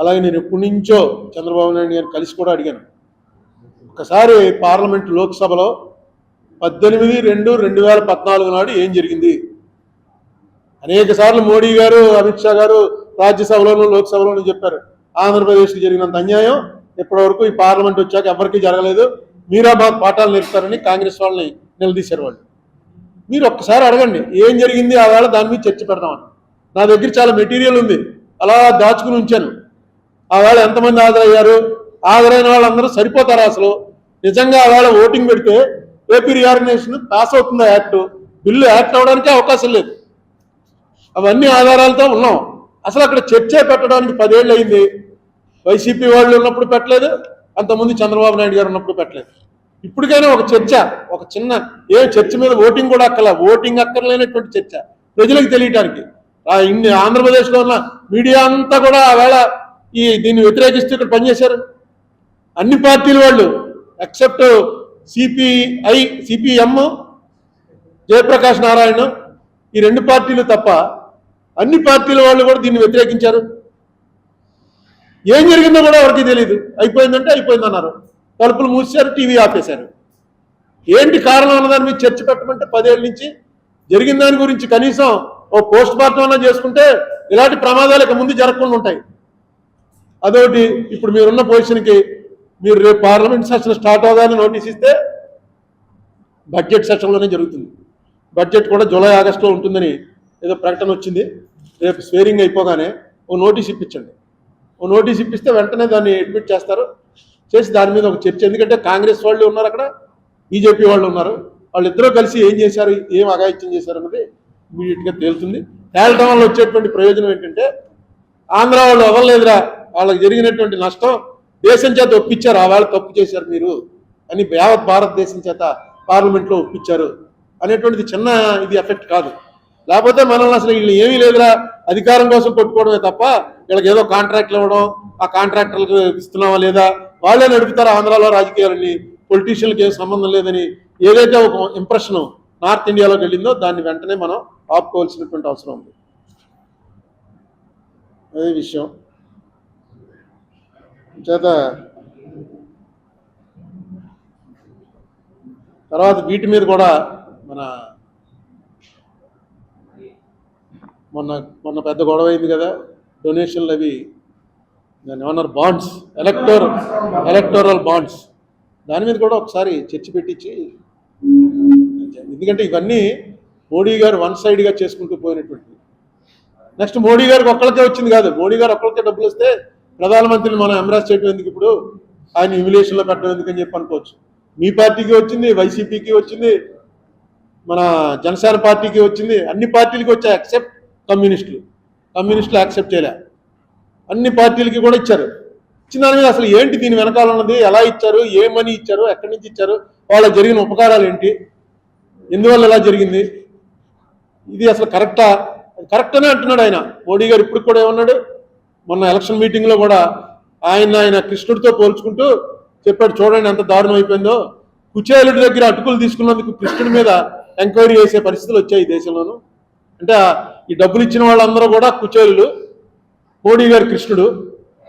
అలాగే నేను ఎప్పటి నుంచో చంద్రబాబు నాయుడు గారిని కలిసి కూడా అడిగాను. ఒకసారి పార్లమెంట్ లోక్సభలో పద్దెనిమిది రెండు రెండు వేల పద్నాలుగు నాడు ఏం జరిగింది? అనేక సార్లు మోడీ గారు అమిత్ షా గారు రాజ్యసభలోనూ లోక్సభలోనూ చెప్పారు. ఆంధ్రప్రదేశ్కి జరిగినంత అన్యాయం ఇప్పటివరకు ఈ పార్లమెంట్ వచ్చాక ఎవరికీ జరగలేదు. మీరా పాఠాలు నేర్పుతారని కాంగ్రెస్ వాళ్ళని నిలదీశారు వాళ్ళు. మీరు ఒక్కసారి అడగండి ఏం జరిగింది? ఆ వేళ దాని మీద చర్చ పెడదామని. నా దగ్గర చాలా మెటీరియల్ ఉంది. అలా దాచుకుని ఉంచాను. ఆ వేళ ఎంతమంది హాజరయ్యారు? హాజరైన వాళ్ళందరూ సరిపోతారు అసలు? నిజంగా ఆ వేళ ఓటింగ్ పెడితే ఏపీ రీఆర్గనైజేషన్ పాస్ అవుతుంది యాక్ట్? బిల్లు యాక్ట్ అవడానికి అవకాశం లేదు. అవన్నీ ఆధారాలతో ఉన్నాం. అసలు అక్కడ చర్చే పెట్టడానికి పదేళ్ళు అయింది. వైసీపీ వాళ్ళు ఉన్నప్పుడు పెట్టలేదు అంతకుముందు చంద్రబాబు నాయుడు గారు ఉన్నప్పుడు పెట్టలేదు. ఇప్పటికైనా ఒక చర్చ ఒక చిన్న ఏ చర్చ మీద ఓటింగ్ కూడా అక్కల ఓటింగ్ అక్కర్లేనటువంటి చర్చ ప్రజలకు తెలియటానికి. ఇన్ని ఆంధ్రప్రదేశ్లో ఉన్న మీడియా అంతా కూడా ఆ వేళ ఈ దీన్ని వ్యతిరేకిస్తూ ఇక్కడ పనిచేశారు. అన్ని పార్టీల వాళ్ళు except CPI CPM Jayaprakash Narayan ఈ రెండు పార్టీలు తప్ప అన్ని పార్టీల వాళ్ళు కూడా దీన్ని వ్యతిరేకించారు. ఏం జరిగిందో కూడా ఎవరికి తెలియదు అయిపోయిందంటే అయిపోయిందన్నారు. తలుపులు మూసారు టీవీ ఆపేశారు. ఏంటి కారణం అన్నదాని మీద చర్చ పెట్టమంటే పదేళ్ళ నుంచి జరిగిన దాని గురించి కనీసం ఓ పోస్ట్ మార్టం అన్నా చేసుకుంటే ఇలాంటి ప్రమాదాలు ఇక ముందు జరగకుండా ఉంటాయి. అదొకటి ఇప్పుడు మీరున్న పొజిషన్కి మీరు రేపు పార్లమెంట్ సెషన్ స్టార్ట్ అవగానే నోటీస్ ఇస్తే బడ్జెట్ సెషన్లోనే జరుగుతుంది. బడ్జెట్ కూడా జూలై ఆగస్టులో ఉంటుందని ఏదో ప్రకటన వచ్చింది. రేపు స్వేరింగ్ అయిపోగానే ఓ నోటీస్ ఇప్పించండి. ఓ నోటీస్ ఇప్పిస్తే వెంటనే దాన్ని అడ్మిట్ చేస్తారు. చేసి దాని మీద ఒక చర్చ. ఎందుకంటే కాంగ్రెస్ వాళ్ళు ఉన్నారు అక్కడ బీజేపీ వాళ్ళు ఉన్నారు. వాళ్ళిద్దరూ కలిసి ఏం చేశారు ఏం అఘాయిత్యం చేశారు అన్నది ఇమీడియట్గా తేలుతుంది. తేలటం వల్ల వచ్చేటువంటి ప్రయోజనం ఏంటంటే ఆంధ్ర వాళ్ళు అవ్వలేదురా వాళ్ళకి జరిగినటువంటి నష్టం దేశం చేత ఒప్పించారు. ఆ వేళ తప్పు చేశారు మీరు అని యావత్ భారతదేశం చేత పార్లమెంట్లో ఒప్పించారు అనేటువంటిది చిన్న ఇది ఎఫెక్ట్ కాదు. లేకపోతే మనల్ని అసలు వీళ్ళు ఏమీ లేదురా అధికారం కోసం కొట్టుకోవడమే తప్ప వీళ్ళకి ఏదో కాంట్రాక్ట్లు ఇవ్వడం ఆ కాంట్రాక్టర్లకు ఇస్తున్నావా లేదా వాళ్ళే నడుపుతారు ఆంధ్రాలో రాజకీయాలని పొలిటీషియన్లకు ఏం సంబంధం లేదని ఏదైతే ఒక ఇంప్రెషన్ నార్త్ ఇండియాలోకి వెళ్ళిందో దాన్ని వెంటనే మనం ఆపుకోవాల్సినటువంటి అవసరం ఉంది. అదే విషయం. చేత తర్వాత వీటి మీద కూడా మన మొన్న మొన్న పెద్ద గొడవ అయింది కదా డొనేషన్లు అవి దాని ఏమన్నారు బాండ్స్ ఎలక్టోర్ ఎలక్టోరల్ బాండ్స్ దాని మీద కూడా ఒకసారి చర్చ పెట్టించి ఎందుకంటే ఇవన్నీ మోడీ గారు వన్ సైడ్గా చేసుకుంటూ పోయినటువంటి నెక్స్ట్ మోడీ గారికి ఒక్కరికే వచ్చింది కాదు మోడీ గారు ఒక్కరికే డబ్బులు వస్తే ప్రధానమంత్రిని మనం ఎంబ్రాస్ చేయడం ఎందుకు ఇప్పుడు? ఆయన ఇమిలేషన్లో పెట్టడం ఎందుకని చెప్పి అనుకోవచ్చు. మీ పార్టీకి వచ్చింది వైసీపీకి వచ్చింది మన జనసేన పార్టీకి వచ్చింది అన్ని పార్టీలకి వచ్చాయి యాక్సెప్ట్ కమ్యూనిస్టులు. కమ్యూనిస్టులు యాక్సెప్ట్ చేయలే. అన్ని పార్టీలకి కూడా ఇచ్చారు. ఇచ్చిన దాని మీద అసలు ఏంటి దీని వెనకాల ఉన్నది? ఎలా ఇచ్చారు? ఏ మనీ ఇచ్చారు? ఎక్కడి నుంచి ఇచ్చారు? వాళ్ళ జరిగిన ఉపకారాలు ఏంటి? ఎందువల్ల ఎలా జరిగింది? ఇది అసలు కరెక్టా కరెక్ట్ అనే అంటున్నాడు ఆయన. మోడీ గారు ఇప్పుడు కూడా ఏమన్నాడు? మొన్న ఎలక్షన్ మీటింగ్లో కూడా ఆయన ఆయన కృష్ణుడితో పోల్చుకుంటూ చెప్పాడు చూడండి ఎంత దారుణం అయిపోయిందో. కుచేలుడి దగ్గర అటుకులు తీసుకున్నందుకు కృష్ణుడి మీద ఎంక్వైరీ చేసే పరిస్థితులు వచ్చాయి ఈ దేశంలోనూ. అంటే ఈ డబ్బులు ఇచ్చిన వాళ్ళందరూ కూడా కుచేలులు మోడీ గారు కృష్ణుడు.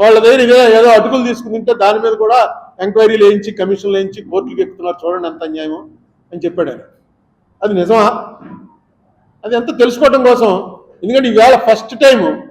వాళ్ళ దగ్గర ఇదే ఏదో అటుకులు తీసుకుని తింటే దాని మీద కూడా ఎంక్వైరీలు వేయించి కమిషన్లు వేయించి కోర్టులకు ఎక్కుతున్నారు. చూడండి ఎంత అన్యాయం అని చెప్పాడు ఆయన. అది నిజమా? అది ఎంత తెలుసుకోవడం కోసం? ఎందుకంటే ఈవేళ ఫస్ట్ టైం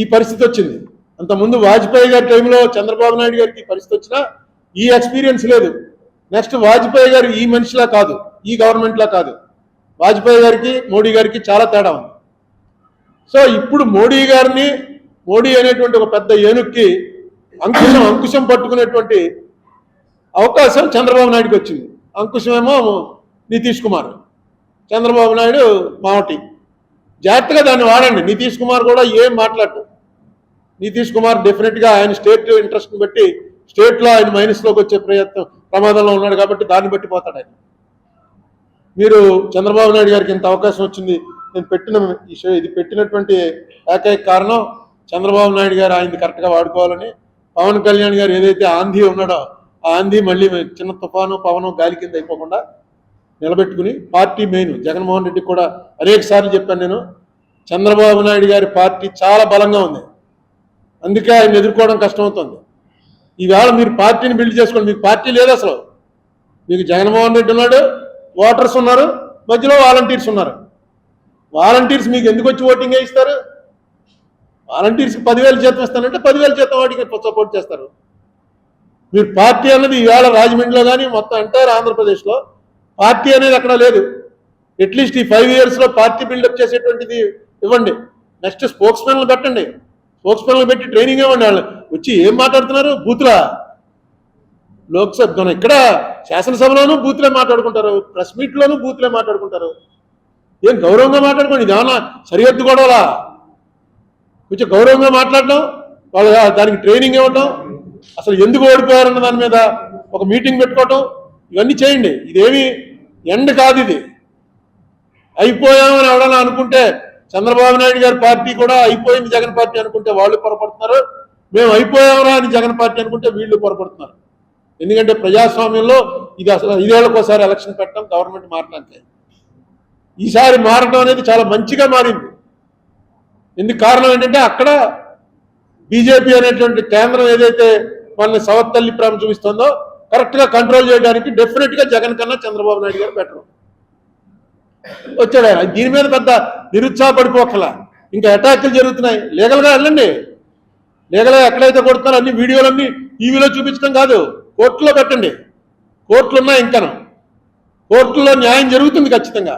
ఈ పరిస్థితి వచ్చింది. అంతకుముందు వాజ్పేయి గారి టైంలో చంద్రబాబు నాయుడు గారికి పరిస్థితి వచ్చినా ఈ ఎక్స్పీరియన్స్ లేదు. నెక్స్ట్ వాజ్పేయి గారు ఈ మనిషిలా కాదు ఈ గవర్నమెంట్లా కాదు. వాజ్పేయి గారికి మోడీ గారికి చాలా తేడా ఉంది. సో ఇప్పుడు మోడీ గారిని మోడీ అనేటువంటి ఒక పెద్ద ఏనుక్కి అంకుశం అంకుశం పట్టుకునేటువంటి అవకాశం చంద్రబాబు నాయుడుకి వచ్చింది. అంకుశమేమో నితీష్ కుమార్ చంద్రబాబు నాయుడు మావటి. జాగ్రత్తగా దాన్ని వాడండి. నితీష్ కుమార్ కూడా ఏం మాట్లాడు నితీష్ కుమార్ డెఫినెట్గా ఆయన స్టేట్ ఇంట్రెస్ట్ని బట్టి స్టేట్లో ఆయన మైనస్లోకి వచ్చే ప్రయత్నం ప్రమాదంలో ఉన్నాడు కాబట్టి దాన్ని బట్టి పోతాడు ఆయన. మీరు చంద్రబాబు నాయుడు గారికి ఇంత అవకాశం వచ్చింది. నేను పెట్టిన ఈ షో ఇది పెట్టినటువంటి ఏకైక కారణం చంద్రబాబు నాయుడు గారు ఆయనది కరెక్ట్గా వాడుకోవాలని. పవన్ కళ్యాణ్ గారు ఏదైతే ఆంధీ ఉన్నాడో ఆ ఆంధీ మళ్ళీ చిన్న తుఫాను పవను గాలి కింద అయిపోకుండా నిలబెట్టుకుని పార్టీ మెయిన్ జగన్మోహన్ రెడ్డి కూడా అనేక సార్లు చెప్పాను నేను చంద్రబాబు నాయుడు గారి పార్టీ చాలా బలంగా ఉంది. అందుకే ఆయన ఎదుర్కోవడం కష్టమవుతుంది. ఈవేళ మీరు పార్టీని బిల్డ్ చేసుకోండి. మీకు పార్టీ లేదు అసలు. మీకు జగన్మోహన్ రెడ్డి ఉన్నాడు ఓటర్స్ ఉన్నారు మధ్యలో వాలంటీర్స్ ఉన్నారు. వాలంటీర్స్ మీకు ఎందుకు వచ్చి ఓటింగ్ ఇస్తారు వాలంటీర్స్కి పదివేలు జీతం ఇస్తానంటే పదివేలు జీతం వాటికి సపోర్ట్ చేస్తారు. మీరు పార్టీ అన్నది ఈవేళ రాజమండ్రిలో కానీ మొత్తం ఎంటైర్ ఆంధ్రప్రదేశ్లో పార్టీ అనేది అక్కడ లేదు. అట్లీస్ట్ ఈ ఫైవ్ ఇయర్స్లో పార్టీ బిల్డప్ చేసేటువంటిది ఇవ్వండి. నెక్స్ట్ స్పోక్స్ మెన్లు పెట్టండి. స్పోక్స్ మెన్లు పెట్టి ట్రైనింగ్ ఇవ్వండి వాళ్ళు వచ్చి ఏం మాట్లాడుతున్నారు? బూతులా? లోక్సభ మన ఇక్కడ శాసనసభలోనూ బూతులే మాట్లాడుకుంటారు. ప్రెస్ మీట్లోనూ బూతులే మాట్లాడుకుంటారు. ఏం గౌరవంగా మాట్లాడుకోండి? ఇది ఏమన్నా సరిహద్దు గొడవలా? కొంచెం గౌరవంగా మాట్లాడడం వాళ్ళ దానికి ట్రైనింగ్ ఇవ్వటం అసలు ఎందుకు ఓడిపోయారన్న దాని మీద ఒక మీటింగ్ పెట్టుకోవటం ఇవన్నీ చేయండి. ఇదేమి ఎండ్ కాదు ఇది. అయిపోయామని ఎవడన్నా అనుకుంటే చంద్రబాబు నాయుడు గారి పార్టీ కూడా అయిపోయింది జగన్ పార్టీ అనుకుంటే వాళ్ళు పొరపడుతున్నారు. మేము అయిపోయామరా అని జగన్ పార్టీ అనుకుంటే వీళ్ళు పొరపడుతున్నారు. ఎందుకంటే ప్రజాస్వామ్యంలో ఇది అసలు ఐదేళ్ళకోసారి ఎలక్షన్ పెట్టడం గవర్నమెంట్ మారడానికి ఈసారి మారడం అనేది చాలా మంచిగా మారింది. ఎందుకు కారణం ఏంటంటే అక్కడ బీజేపీ అనేటువంటి కేంద్రం ఏదైతే మనల్ని సవత్తల్లి ప్రేమ చూపిస్తుందో కరెక్ట్గా కంట్రోల్ చేయడానికి డెఫినెట్గా జగన్ కన్నా చంద్రబాబు నాయుడు గారు బెటర్. వచ్చాడు ఆయన. దీని మీద పెద్ద నిరుత్సాహపడిపోకల. ఇంకా అటాక్లు జరుగుతున్నాయి. లీగల్గా వెళ్ళండి. లీగల్గా ఎక్కడైతే కొడుతున్నారో అన్ని వీడియోలన్నీ టీవీలో చూపించడం కాదు. కోర్టులో పెట్టండి. కోర్టులు ఉన్నాయి ఇంకా కోర్టులో న్యాయం జరుగుతుంది ఖచ్చితంగా.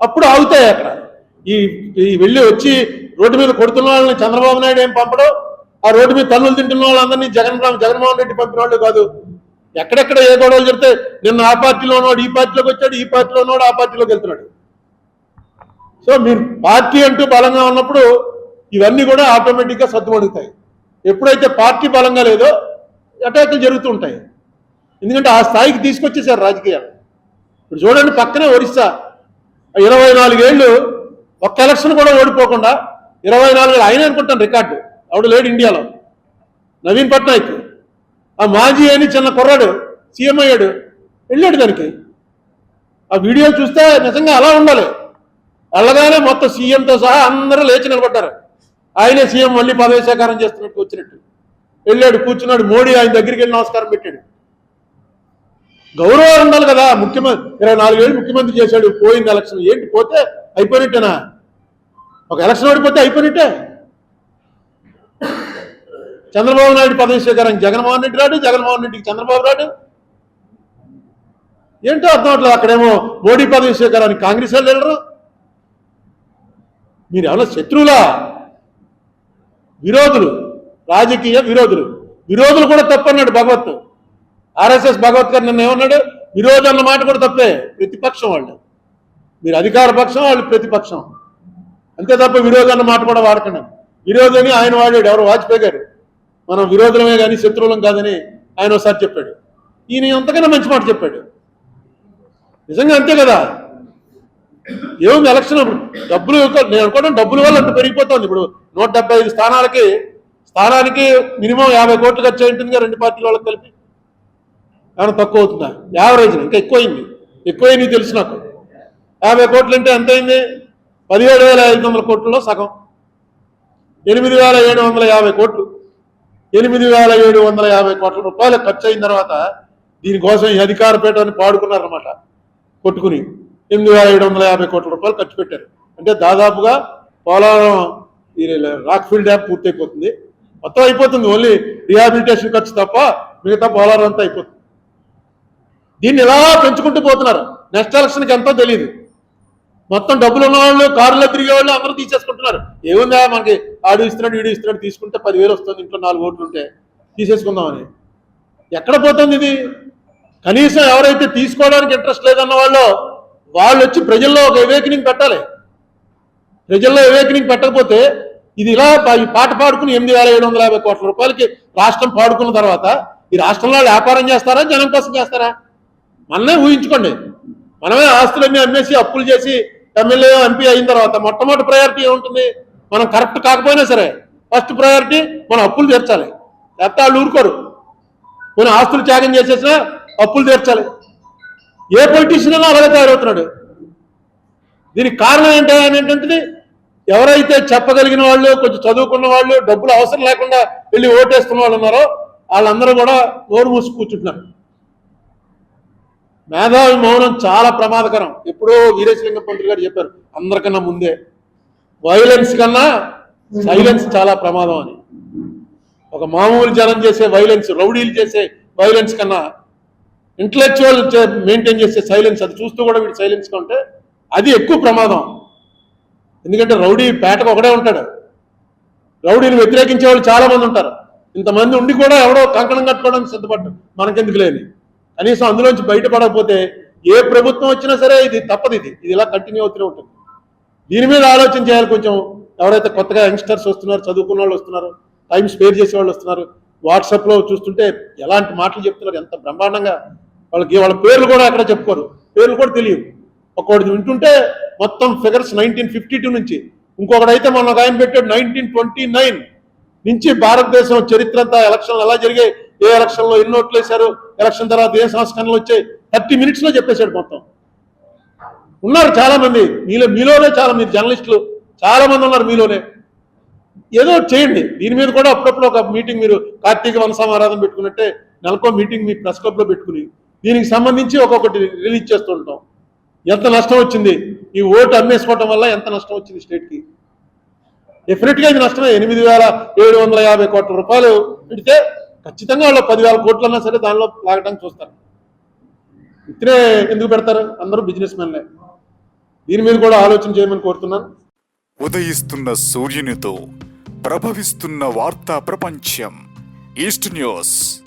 అప్పుడు ఆగుతాయి అక్కడ. ఈ ఈ వెళ్ళి వచ్చి రోడ్డు మీద కొడుతున్న వాళ్ళని చంద్రబాబు నాయుడు ఏం పంపడం? ఆ రోడ్డు మీద తన్నులు తింటున్న వాళ్ళందరినీ జగన్ రామ్ జగన్మోహన్ రెడ్డి పంపిన వాళ్ళు కాదు. ఎక్కడెక్కడ ఏ గొడవలు చెప్తే నిన్న ఆ పార్టీలో ఈ పార్టీలోకి వచ్చాడు ఈ పార్టీలో ఆ పార్టీలోకి వెళ్తున్నాడు. సో మీరు పార్టీ అంటూ బలంగా ఉన్నప్పుడు ఇవన్నీ కూడా ఆటోమేటిక్గా సర్దుమడుగుతాయి. ఎప్పుడైతే పార్టీ బలంగా లేదో అటాకులు జరుగుతూ ఉంటాయి. ఎందుకంటే ఆ స్థాయికి తీసుకొచ్చేసారు రాజకీయాలు. ఇప్పుడు చూడండి పక్కనే ఒరిస్సా. ఇరవై నాలుగేళ్ళు ఒక్క ఎలక్షన్ కూడా ఓడిపోకుండా ఇరవై నాలుగు ఆయన అనుకుంటాను రికార్డు. ఆవిడ లేడు ఇండియాలో. నవీన్ పట్నాయక్. ఆ మాజీ అని చిన్న కుర్రాడు సీఎం అయ్యాడు వెళ్ళాడు దానికి. ఆ వీడియో చూస్తే నిజంగా అలా ఉండాలి. వెళ్ళగానే మొత్తం సీఎంతో సహా అందరూ లేచి నిలబడ్డారు. ఆయనే సీఎం మళ్ళీ పదవి చేస్తున్నట్టు వచ్చినట్టు. వెళ్ళాడు కూర్చున్నాడు మోడీ ఆయన దగ్గరికి వెళ్ళి నమస్కారం పెట్టాడు. గౌరవం ఉండాలి కదా ముఖ్యమంత్రి ఇరవై నాలుగేళ్ళు ముఖ్యమంత్రి చేశాడు పోయింది ఎలక్షన్. ఏంటి పోతే అయిపోయినట్టేనా? ఒక ఎలక్షన్ ఓడిపోతే అయిపోయినట్టే. చంద్రబాబు నాయుడు పదవి స్వీకారం జగన్మోహన్ రెడ్డి రాడు జగన్మోహన్ రెడ్డికి చంద్రబాబు రాడు. ఏంటో అర్థం అట్లా అక్కడేమో మోడీ పదవి స్వీకారానికి కాంగ్రెస్ వాళ్ళు వెళ్ళరు. మీరు ఎవరో శత్రువులా? విరోధులు రాజకీయ విరోధులు. విరోధులు కూడా తప్పన్నాడు భగవత్. ఆర్ఎస్ఎస్ భగవత్ గారు నిన్న ఏమన్నాడు? విరోధం అన్న మాట కూడా తప్పే. ప్రతిపక్షం వాళ్ళు. మీరు అధికార పక్షం వాళ్ళు ప్రతిపక్షం. అంతే తప్ప విరోధం అన్న మాట కూడా వాడకండి. విరోధని ఆయన వాడాడు. ఎవరు? వాజ్పేయి గారు. మనం విరోధులమే కానీ శత్రువులం కాదని ఆయన ఒకసారి చెప్పాడు. ఈయన అంతకన్నా మంచి మాట చెప్పాడు. నిజంగా అంతే కదా? ఏముంది ఎలక్షన్ డబ్బులు నేను అనుకోవడం డబ్బుల వల్ల అంత పెరిగిపోతుంది. ఇప్పుడు నూట డెబ్బై ఐదు స్థానాలకి స్థానానికి మినిమం యాభై కోట్లు ఖర్చు ఉంటుందిగా రెండు పార్టీల వాళ్ళకి కలిపి. ఏమైనా తక్కువ అవుతుందా? యావరేజ్ ఇంకా ఎక్కువైంది. ఎక్కువైంది తెలుసు నాకు. యాభై కోట్లు అంటే ఎంత అయింది? పదిహేడు వేల ఐదు వందల కోట్లలో సగం. ఎనిమిది వేల ఏడు వందల యాభై కోట్లు. ఎనిమిది వేల ఏడు వందల యాభై కోట్ల రూపాయలు ఖర్చు అయిన తర్వాత దీనికోసం ఈ అధికార పీఠాన్ని పాడుకున్నారన్నమాట. కొట్టుకుని ఎనిమిది వేల ఏడు వందల యాభై కోట్ల రూపాయలు ఖర్చు పెట్టారు. అంటే దాదాపుగా పోలవరం ఈ రాక్ఫీల్డ్ డ్యామ్ పూర్తయిపోతుంది. మొత్తం అయిపోతుంది. ఓన్లీ రిహాబిలిటేషన్ ఖర్చు తప్ప మిగతా పోలవరం అంతా అయిపోతుంది. దీన్ని ఇలా పెంచుకుంటూ పోతున్నారు? నెక్స్ట్ ఎలక్షన్కి ఎంతో తెలియదు మొత్తం డబ్బులు ఉన్న వాళ్ళు కారులో తిరిగే వాళ్ళు అందరూ తీసేసుకుంటున్నారు. ఏముందా మనకి ఆడు ఇస్తున్నాడు వీడు ఇస్తున్నాడు తీసుకుంటే పదివేలు వస్తుంది ఇంట్లో నాలుగు ఓట్లు ఉంటే తీసేసుకుందామని. ఎక్కడ పోతుంది ఇది? కనీసం ఎవరైతే తీసుకోవడానికి ఇంట్రెస్ట్ లేదన్న వాళ్ళు వాళ్ళు వచ్చి ప్రజల్లో ఒక వివేకనింగ్ పెట్టాలి. ప్రజల్లో వివేకనింగ్ పెట్టకపోతే ఇది ఇలా ఈ పాట పాడుకుని ఎనిమిది వేల ఏడు వందల యాభై కోట్ల రూపాయలకి రాష్ట్రం పాడుకున్న తర్వాత ఈ రాష్ట్రంలో వ్యాపారం చేస్తారా జనం కోసం చేస్తారా? మనమే ఊహించుకోండి. మనమే ఆస్తులన్నీ అమ్మేసి అప్పులు చేసి ఎమ్మెల్యే ఎంపీ అయిన తర్వాత మొట్టమొదటి ప్రయారిటీ ఏముంటుంది? మనం కరెక్ట్ కాకపోయినా సరే ఫస్ట్ ప్రయారిటీ మనం అప్పులు తీర్చాలి. లేకపోతే వాళ్ళు ఊరుకోరు. కొన్ని ఆస్తులు త్యాగం చేసేసినా అప్పులు తీర్చాలి. ఏ పొలిటీషియన్ అయినా అలాగే తయారవుతున్నాడు. దీనికి కారణం ఏంటి అనేటువంటిది ఎవరైతే చెప్పగలిగిన వాళ్ళు కొంచెం చదువుకున్న వాళ్ళు డబ్బులు అవసరం లేకుండా వెళ్ళి ఓటేస్తున్న వాళ్ళు ఉన్నారో వాళ్ళందరూ కూడా నోరు మూసి కూర్చుంటున్నారు. మేధావి మౌనం చాలా ప్రమాదకరం. ఎప్పుడో వీరేశలింగ పంతులు గారు చెప్పారు అందరికన్నా ముందే. వైలెన్స్ కన్నా సైలెన్స్ చాలా ప్రమాదం అని ఒక మామూలు జనం చేసే వైలెన్స్ రౌడీలు చేసే వైలెన్స్ కన్నా ఇంటలెక్చువల్ మెయింటైన్ చేసే సైలెన్స్ అది చూస్తూ కూడా వీడు సైలెన్స్గా ఉంటే అది ఎక్కువ ప్రమాదం. ఎందుకంటే రౌడీ పేటకు ఒకడే ఉంటాడు. రౌడీని వ్యతిరేకించే వాళ్ళు చాలా మంది ఉంటారు. ఇంతమంది ఉండి కూడా ఎవడో కంకణం కట్టుకోవడానికి సిద్ధపడ్డు మనకెందుకు లేని. కనీసం అందులోంచి బయటపడకపోతే ఏ ప్రభుత్వం వచ్చినా సరే ఇది తప్పదు ఇది. ఇది ఇలా కంటిన్యూ అవుతూనే ఉంటుంది. దీని మీద ఆలోచన చేయాలి కొంచెం. ఎవరైతే కొత్తగా యంగ్స్టర్స్ వస్తున్నారు చదువుకున్న వాళ్ళు వస్తున్నారు టైం స్పేర్ చేసే వాళ్ళు వస్తున్నారు వాట్సాప్లో చూస్తుంటే ఎలాంటి మాటలు చెప్తున్నారు ఎంత బ్రహ్మాండంగా వాళ్ళకి వాళ్ళ పేర్లు కూడా ఎక్కడ చెప్పుకోరు. పేర్లు కూడా తెలియదు ఒకటి వింటుంటే మొత్తం ఫిగర్స్ నైన్టీన్ ఫిఫ్టీ టూ నుంచి. ఇంకొకడైతే మొన్న ఒక ఆయన పెట్టాడు నైన్టీన్ ట్వంటీ నైన్ నుంచి భారతదేశం చరిత్ర అంతా ఎలక్షన్లు ఎలా జరిగాయి ఏ ఎలక్షన్లో ఎన్ని ఓట్లు వేశారు ఎలక్షన్ తర్వాత ఏ సంస్కరణలు వచ్చాయి థర్టీ మినిట్స్లో చెప్పేశాడు మొత్తం. ఉన్నారు చాలా మంది మీలో మీలోనే చాలా మీరు జర్నలిస్టులు చాలా మంది ఉన్నారు మీలోనే. ఏదో చేయండి. దీని మీద కూడా అప్పుడప్పుడు ఒక మీటింగ్ మీరు కార్తీక వంశమారాధన పెట్టుకున్నట్టే నెలకో మీటింగ్ మీ ప్రెస్ క్లబ్లో పెట్టుకుని దీనికి సంబంధించి ఒక్కొక్కటి రిలీజ్ చేస్తుంటాం ఎంత నష్టం వచ్చింది? ఈ ఓటు అమ్మేసుకోవటం వల్ల ఎంత నష్టం వచ్చింది స్టేట్కి? డెఫినెట్గా ఇది నష్టమే. ఎనిమిది వేల ఏడు వందల యాభై కోట్ల రూపాయలు పెడితే ఖచ్చితంగా వాళ్ళు పదివేల కోట్లు అన్నా సరే దానిలో లాగడానికి చూస్తారు. ఇతనే ఎందుకు పెడతారు? అందరూ బిజినెస్ మెన్లే. దీని మీద కూడా ఆలోచన చేయమని కోరుతున్నాను. ఉదయిస్తున్న సూర్యునితో ప్రభవిస్తున్న వార్తా ప్రపంచం ఈస్ట్ న్యూస్.